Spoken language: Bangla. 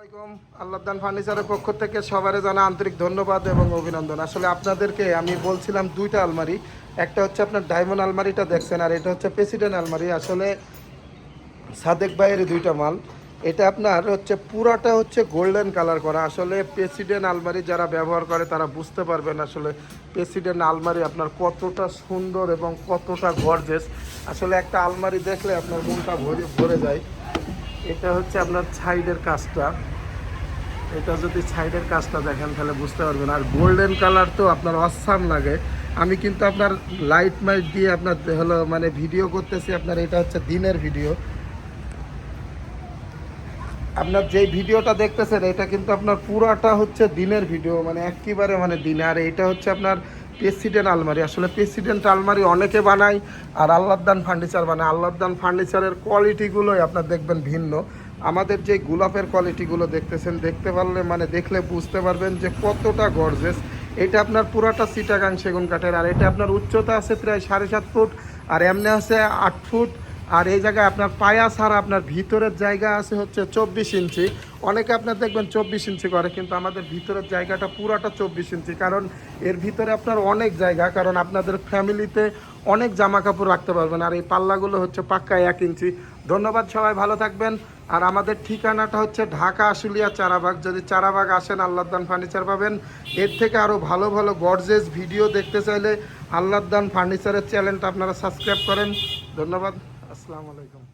আলাইকুম। আল্লাহদান ফার্নিচারের পক্ষ থেকে সবারে জানা আন্তরিক ধন্যবাদ এবং অভিনন্দন। আসলে আপনাদেরকে আমি বলছিলাম দুইটা আলমারি। একটা হচ্ছে আপনার ডায়মন্ড আলমারিটা দেখছেন, আর এটা হচ্ছে প্রেসিডেন্ট আলমারি। আসলে সাদেক ভাইয়ের দুইটা মাল। এটা আপনার হচ্ছে পুরাটা হচ্ছে গোল্ডেন কালার করা। আসলে প্রেসিডেন্ট আলমারি যারা ব্যবহার করে, তারা বুঝতে পারবেন আসলে প্রেসিডেন্ট আলমারি আপনার কতটা সুন্দর এবং কতটা গর্জেস আসলে একটা আলমারি দেখলে আপনার মনটা ভরে ভরে যায়। এটা হচ্ছে আপনার সাইডের কাজটা। এটা যদি সাইডের কাজটা দেখেন, তাহলে বুঝতে পারবেন। আর গোল্ডেন কালার তো আপনার অসাম লাগে। আমি কিন্তু আপনার লাইট মাইট দিয়ে আপনার হলো মানে ভিডিও করতেছি। আপনার এটা হচ্ছে দিনের ভিডিও আপনার যেই ভিডিওটা দেখতেছেন, এটা কিন্তু আপনার পুরাটা হচ্ছে দিনের ভিডিও মানে একেবারে মানে দিনে। আর এটা হচ্ছে আপনার প্রেসিডেন্ট আলমারি। আসলে প্রেসিডেন্ট আলমারি অনেকে বানায় আর আল্লাহদান ফার্নিচার বানায়। আল্লাহদান ফার্নিচারের কোয়ালিটিগুলোই আপনার দেখবেন ভিন্ন। আমাদের যে গোলাপের কোয়ালিটিগুলো দেখতেছেন, দেখতে পারলে মানে দেখলে বুঝতে পারবেন যে কতটা গর্জেস এটা আপনার পুরাটা সিটাগাং সেগুন কাঠের আর এটা আপনার উচ্চতা আছে প্রায় সাড়ে সাত ফুট, আর এমনি আছে আট ফুট। আর এই জায়গায় আপনার পায়া ছাড়া আপনার ভিতরের জায়গা আছে হচ্ছে চব্বিশ ইঞ্চি। অনেকে আপনার দেখবেন চব্বিশ ইঞ্চি করে, কিন্তু আমাদের ভিতরের জায়গাটা পুরাটা চব্বিশ ইঞ্চি, কারণ এর ভিতরে আপনার অনেক জায়গা, কারণ আপনাদের ফ্যামিলিতে অনেক জামা কাপড় রাখতে পারবেন, আর এই পাল্লাগুলো হচ্ছে পাক্কা এক ইঞ্চি। ধন্যবাদ সবাই, ভালো থাকবেন। আর আমাদের ঠিকানাটা হচ্ছে ঢাকা আশুলিয়া চারাবাগ, যদি চারাবাগ আসেন আল্লাহদান ফার্নিচার পাবেন। এর থেকে আরও ভালো ভালো গর্জেস ভিডিও দেখতে চাইলে আল্লাহদান ফার্নিচারের চ্যানেলটা আপনারা সাবস্ক্রাইব করেন। ধন্যবাদ। আসসালামু আলাইকুম।